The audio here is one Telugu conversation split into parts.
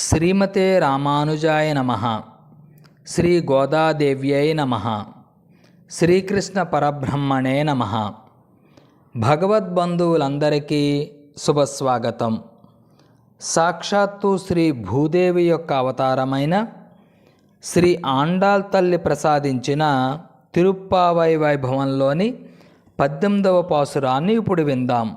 శ్రీమతే రామానుజాయ నమ. శ్రీ గోదాదేవ్యై నమ. శ్రీకృష్ణ పరబ్రహ్మణే నమ. భగవద్బంధువులందరికీ శుభస్వాగతం. సాక్షాత్తు శ్రీ భూదేవి యొక్క అవతారమైన శ్రీ ఆండాల్ తల్లి ప్రసాదించిన తిరుప్పావై వైభవంలోని పద్దెనిమిదవ పాసురాన్ని ఇప్పుడు విందాం.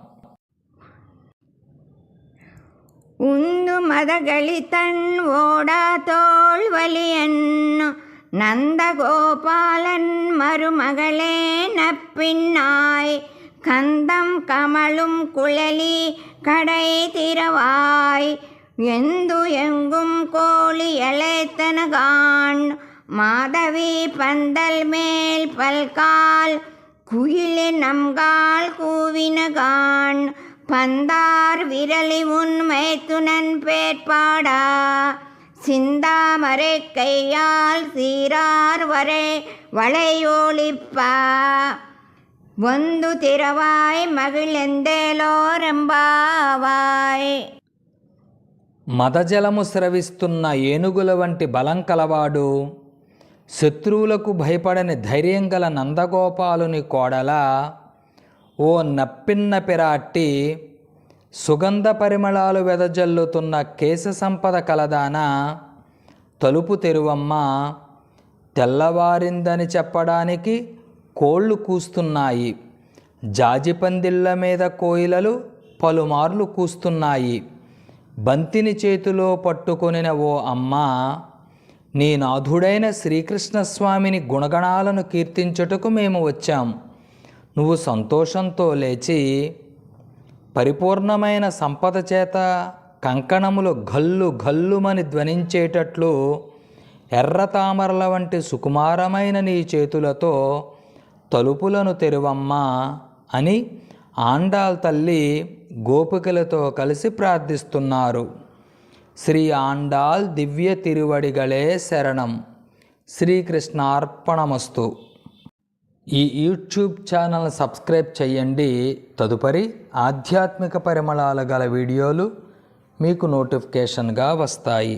உந்து மதகளித்தன் ஓடா தோல்வலியன்னு நந்தகோபாலன் மருமகளே நப்பின்னாய். கந்தம் கமழும் குழலி கடை திறவாய். எந்து எங்கும் கோழி எழைத்தனகான் மாதவி பந்தல் மேல் பல்கால். குயிலி நம்கால் கூவினகான் பந்தார் விரலி உண்மை துணன் பேட்பாடா சிந்தாமரை கையால் சீரார் வரை வளையோளிப்பா ಒಂದು ತಿರವಾಯ್ ಮಗಿಳೆಂದೇಲೋರೆಂಬಾವಾಯ್ మదజలము స్రవిస్తున్న ఏనుగుల వంటి బలం కలవాడు శత్రువులకు భయపడని ధైర్యం గల నందగోపాలుని కోడల ఓ నప్పిన్న పిరాట్టి సుగంధ పరిమళాలు వెదజల్లుతున్న కేశ సంపద కలదాన తలుపు తెరువమ్మ తెల్లవారిందని చెప్పడానికి కోళ్ళు కూస్తున్నాయి జాజిపందిళ్ళ మీద కోయిలలు పలుమార్లు కూస్తున్నాయి బంతిని చేతిలో పట్టుకొనిన ఓ అమ్మ నీ నాథుడైన శ్రీకృష్ణస్వామిని గుణగణాలను కీర్తించుటకు మేము వచ్చాం. నువ్వు సంతోషంతో లేచి పరిపూర్ణమైన సంపద చేత కంకణములు గల్లు గల్లుమని ధ్వనించేటట్లు ఎర్ర తామరల వంటి సుకుమారమైన నీ చేతులతో తలుపులను తెరువమ్మా అని ఆండాల్ తల్లి గోపికలతో కలిసి ప్రార్థిస్తున్నారు. శ్రీ ఆండాల్ దివ్య తిరువడిగలే శరణం. శ్రీకృష్ణార్పణమస్తు. ఈ యూట్యూబ్ ఛానల్ సబ్స్క్రైబ్ చేయండి తదుపరి ఆధ్యాత్మిక పరిమళాలు గల వీడియోలు మీకు నోటిఫికేషన్గా వస్తాయి.